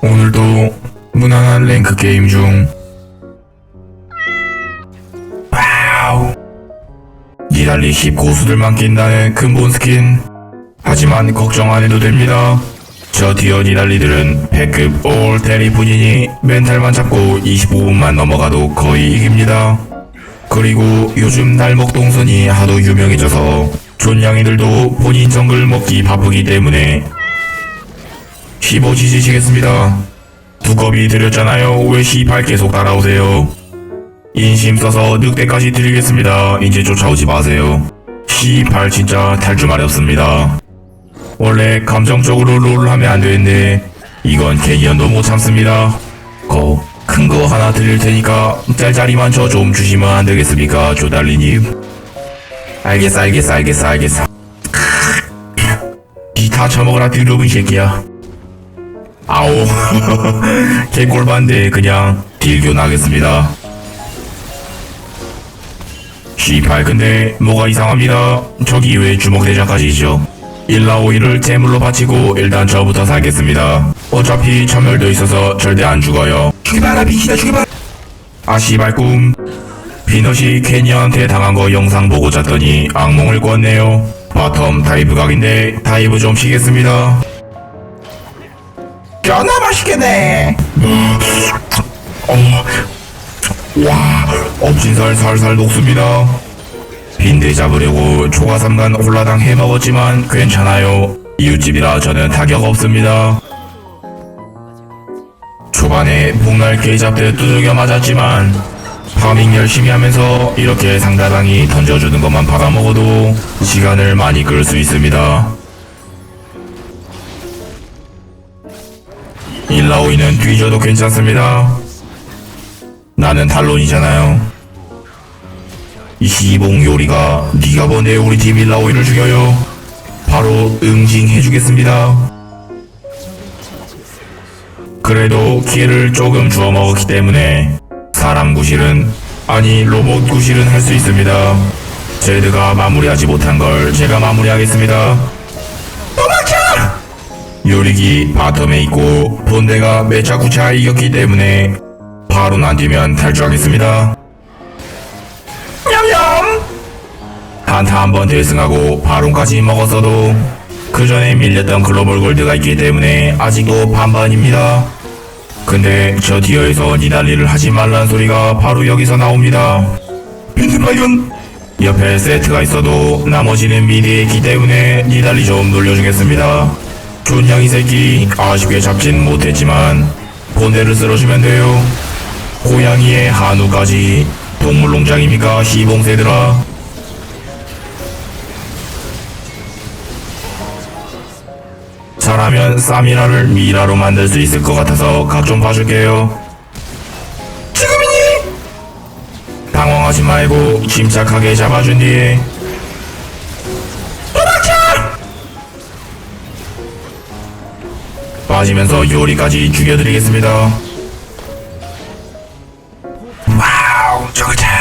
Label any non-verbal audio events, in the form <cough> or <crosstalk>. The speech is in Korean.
오늘도 무난한 랭크 게임 중. 와우. 니달리 10 고수들만 낀다는 근본 스킨. 하지만 걱정 안 해도 됩니다. 저 디어 니달리들은 패급 올 대리뿐이니 멘탈만 잡고 25분만 넘어가도 거의 이깁니다. 그리고 요즘 날먹 동선이 하도 유명해져서 존냥이들도 본인 정글 먹기 바쁘기 때문에 15 지지시겠습니다. 두꺼비 드렸잖아요. 왜 시발 계속 따라오세요? 인심 써서 늑대까지 드리겠습니다. 이제 쫓아오지 마세요. 시발 진짜 탈줄 말이 없습니다. 원래 감정적으로 롤을 하면 안 되는데 이건 개기현도 못 참습니다. 거, 큰 거 하나 드릴 테니까 짤짤이만 저 좀 주시면 안 되겠습니까, 조달리님? 알겠어, 알겠어, 알겠어, 알겠어. 이다 처먹어라, 드러분 새끼야. 아오 <laughs> 개꼴반데 그냥 딜교 나겠습니다. 시팔 근데 뭐가 이상합니다. 저기 왜 주먹대장까지 있죠? 1라오이를 제물로 바치고 일단 저부터 살겠습니다. 어차피 천멸도 있어서 절대 안 죽어요. 죽여봐라 미치다 죽여봐라. 아 시발 꿈. 피넛이 캐니언한테 당한 거 영상 보고 잤더니 악몽을 꿨네요. 바텀 다이브 각인데 다이브 좀 치겠습니다 존나 맛있겠네. 어, 와, 엄진살 살살 녹습니다. 빈대 잡으려고 초가삼간 홀라당 해먹었지만 괜찮아요. 이웃집이라 저는 타격 없습니다. 초반에 복날 개잡듯 두들겨 맞았지만 파밍 열심히 하면서 이렇게 상대방이 던져주는 것만 받아먹어도 시간을 많이 끌 수 있습니다. 일라오이는 뒤져도 괜찮습니다. 나는 탈론이잖아요. 이 시봉 요리가 네가 번에 우리 팀 일라오이를 죽여요. 바로 응징해주겠습니다. 그래도 기회를 조금 주워 먹었기 때문에 사람 구실은 아니 로봇 구실은 할 수 있습니다. 제드가 마무리하지 못한 걸 제가 마무리하겠습니다. 요리기 바텀에 있고 본대가 매차구차 이겼기 때문에 바로 난 뒤면 탈주하겠습니다. 냠냠! 한타 한 번 대승하고 바론까지 먹었어도 그 전에 밀렸던 글로벌 골드가 있기 때문에 아직도 반반입니다. 근데 저 디어에서 니달리를 하지 말라는 소리가 바로 여기서 나옵니다. 빈틈 발견! 옆에 세트가 있어도 나머지는 미디에 있기 때문에 니달리 좀 놀려주겠습니다. 존냥이 새끼 아쉽게 잡진 못했지만 본대를 쓸어주면 돼요. 고양이의 한우까지 동물농장입니까 시봉새들아? 잘하면 쌈이라를 미라로 만들 수 있을 것 같아서 각 좀 봐줄게요. 지금이니? 당황하지 말고 침착하게 잡아준 뒤에 빠지면서 요리까지 죽여드리겠습니다. 와우 저거 잘